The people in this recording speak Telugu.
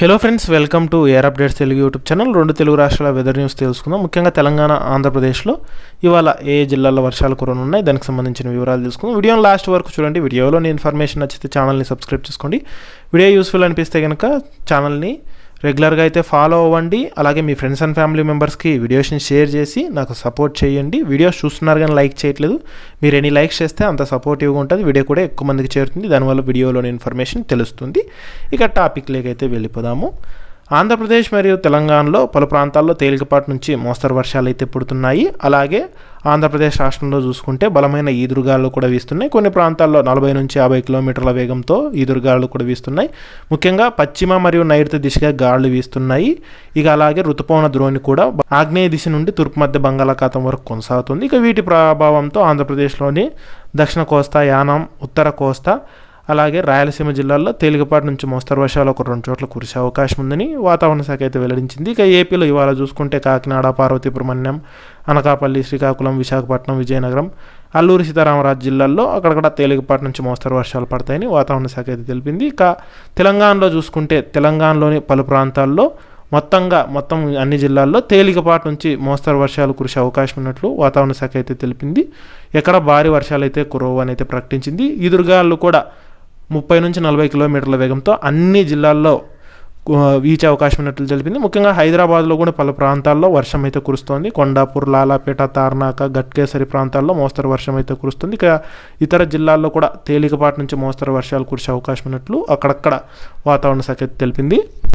Hello friends welcome to air updates Telugu YouTube channel రెండు తెలుగు రాష్ట్రాల వెదర్ న్యూస్ తెలుసుకుందాం. ముఖ్యంగా తెలంగాణ ఆంధ్రప్రదేశ్లో ఇవాళ ఏ జిల్లాల్లో వర్షాలు కురనున్నాయి దానికి సంబంధించిన వివరాలు తెలుసుకుందాం. వీడియోని లాస్ట్ వరకు చూడండి. వీడియోలోని ఇన్ఫర్మేషన్ నచ్చితే ఛానల్ని సబ్స్క్రైబ్ చేసుకోండి. వీడియో యూస్ఫుల్ అనిపిస్తే కనుక ఛానల్ని రెగ్యులర్గా అయితే ఫాలో అవ్వండి. అలాగే మీ ఫ్రెండ్స్ అండ్ ఫ్యామిలీ మెంబర్స్కి వీడియోస్ని షేర్ చేసి నాకు సపోర్ట్ చేయండి. వీడియోస్ చూస్తున్నారు కానీ లైక్ చేయట్లేదు. మీరు ఎన్ని లైక్స్ చేస్తే అంత సపోర్టివ్గా ఉంటుంది. వీడియో కూడా ఎక్కువ మందికి చేరుతుంది. దానివల్ల వీడియోలోని ఇన్ఫర్మేషన్ తెలుస్తుంది. ఇక టాపిక్ లేకైతే వెళ్ళిపోదాము. ఆంధ్రప్రదేశ్ మరియు తెలంగాణలో పలు ప్రాంతాల్లో తేలికపాటి నుంచి మోస్తరు వర్షాలు అయితే పుడుతున్నాయి. అలాగే ఆంధ్రప్రదేశ్ రాష్ట్రంలో చూసుకుంటే బలమైన ఈదురుగాలు కూడా వీస్తున్నాయి. కొన్ని ప్రాంతాల్లో నలభై నుంచి యాభై కిలోమీటర్ల వేగంతో ఈదురుగాలు కూడా వీస్తున్నాయి. ముఖ్యంగా పశ్చిమ మరియు నైరుతి దిశగా గాలులు వీస్తున్నాయి. ఇక అలాగే ఋతుపవన ద్రోణి కూడా ఆగ్నేయ దిశ నుండి తూర్పు మధ్య బంగాళాఖాతం వరకు కొనసాగుతుంది. ఇక వీటి ప్రభావంతో ఆంధ్రప్రదేశ్లోని దక్షిణ కోస్తా యానం ఉత్తర కోస్తా అలాగే రాయలసీమ జిల్లాల్లో తేలికపాటి నుంచి మోస్తరు వర్షాలు ఒక రెండు చోట్ల కురిసే అవకాశం ఉందని వాతావరణ శాఖ అయితే వెల్లడించింది. ఇక ఏపీలో ఇవాళ చూసుకుంటే కాకినాడ పార్వతీపురమణ్యం అనకాపల్లి శ్రీకాకుళం విశాఖపట్నం విజయనగరం అల్లూరి సీతారామరాజు జిల్లాల్లో అక్కడక్కడ తేలికపాటి నుంచి మోస్తరు వర్షాలు పడతాయని వాతావరణ శాఖ అయితే తెలిపింది. ఇక తెలంగాణలో చూసుకుంటే తెలంగాణలోని పలు ప్రాంతాల్లో మొత్తంగా మొత్తం అన్ని జిల్లాల్లో తేలికపాటి నుంచి మోస్తరు వర్షాలు కురిసే అవకాశం ఉన్నట్లు వాతావరణ శాఖ అయితే తెలిపింది. ఎక్కడ భారీ వర్షాలు అయితే కురవు అని అయితే ప్రకటించింది. ఈదురుగాలు కూడా ముప్పై నుంచి నలభై కిలోమీటర్ల వేగంతో అన్ని జిల్లాల్లో వీచే అవకాశం ఉన్నట్లు తెలిపింది. ముఖ్యంగా హైదరాబాద్లో కూడా పలు ప్రాంతాల్లో వర్షం అయితే కురుస్తోంది. కొండాపూర్ లాలాపేట తార్నాక గట్కేసరి ప్రాంతాల్లో మోస్తరు వర్షం అయితే కురుస్తుంది. ఇక ఇతర జిల్లాల్లో కూడా తేలికపాటి నుంచి మోస్తరు వర్షాలు కురిసే అవకాశం ఉన్నట్లు అక్కడక్కడ వాతావరణ శాఖ తెలిపింది.